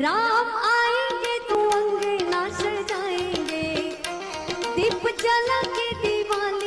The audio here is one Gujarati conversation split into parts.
राम आएंगे तो अंगना सजाएंगे दीप जला के दिवाली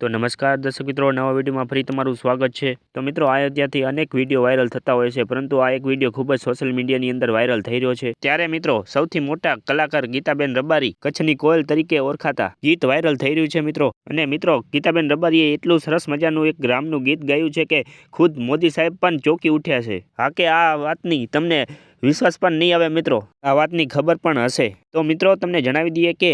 તો નમસ્કાર દર્શક મિત્રો, નવા વિડીયોમાં ફરી તમારું સ્વાગત છે. તો મિત્રો અયોધ્યાથી અનેક વીડિયો વાયરલ થતા હોય છે, પરંતુ આ એક વીડિયો ખૂબ જ સોશિયલ મીડિયાની અંદર વાયરલ થઈ રહ્યો છે. ત્યારે મિત્રો, સૌથી મોટા કલાકાર ગીતાબેન રબારી કચ્છની કોયલ તરીકે ઓળખાતા ગીત વાયરલ થઈ રહ્યું છે મિત્રો. અને મિત્રો, ગીતાબેન રબારીએ એટલું સરસ મજાનું એક ગ્રામનું ગીત ગાયું છે કે ખુદ મોદી સાહેબ પણ ચોંકી ઉઠ્યા છે. હા કે આ વાતની તમને વિશ્વાસ પણ નહીં આવે મિત્રો? આ વાતની ખબર પણ હશે. તો મિત્રો, તમને જણાવી દઈએ કે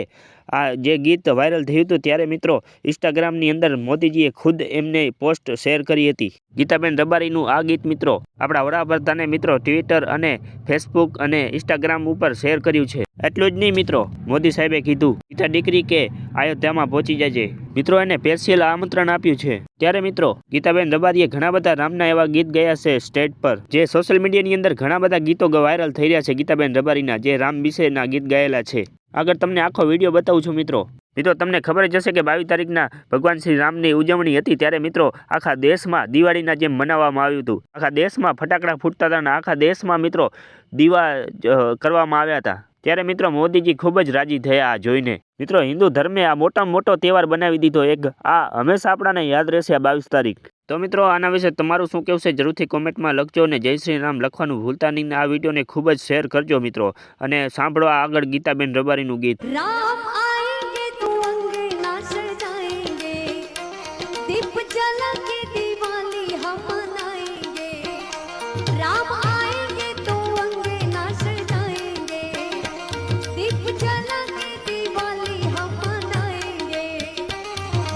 આ જે ગીત વાયરલ થયું હતું ત્યારે મિત્રો ઇન્સ્ટાગ્રામની અંદર મોદીજીએ ખુદ એમને પોસ્ટ શેર કરી હતી. ગીતાબેન રબારીનું આ ગીત મિત્રો આપણા વડાપ્રધાને મિત્રો ટ્વિટર અને ફેસબુક અને ઇન્સ્ટાગ્રામ ઉપર શેર કર્યું છે. એટલું જ નહીં મિત્રો, મોદી સાહેબે કીધું, ગીતા દીકરી કે અયોધ્યામાં પહોંચી જજે. મિત્રો એને પેશિયલ આમંત્રણ આપ્યું છે. ત્યારે મિત્રો ગીતાબેન રબારીએ ઘણા બધા રામના એવા ગીત ગયા છે સ્ટેજ પર, જે સોશિયલ મીડિયાની અંદર ઘણા બધા ગીતો વાયરલ થઈ રહ્યા છે ગીતાબેન રબારીના જે રામ વિશેના ગીત ગાયેલા છે. આગળ તમને આખો વીડિયો બતાવું છું, મિત્રો. મિત્રો, તમને ખબર જ હશે કે બાવીસ તારીખના ભગવાન શ્રી રામની ઉજવણી હતી, ત્યારે મિત્રો આખા દેશમાં દિવાળીના જેમ મનાવવામાં આવ્યું હતું. આખા દેશમાં ફટાકડા ફૂટતા હતા અને આખા દેશમાં મિત્રો દીવા કરવામાં આવ્યા હતા. ત્યારે મિત્રો મોદીજી ખૂબ જ રાજી થયા આ જોઈને. મિત્રો, હિન્દુ ધર્મે આ મોટામાં મોટો તહેવાર બનાવી દીધો એક, આ હંમેશા આપણાને યાદ રહેશે આ બાવીસ તારીખ. તો મિત્રો, આના વિશે તમારું શું કહેવું છે જરૂરથી કોમેન્ટમાં લખજો અને જય શ્રી રામ લખવાનું ભૂલતા નહીં આ વિડીયોને ખૂબ જ શેર કરજો મિત્રો. અને સાંભળવા આગળ ગીતાબેન રબારીનું ગીત. Ram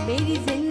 Ladies and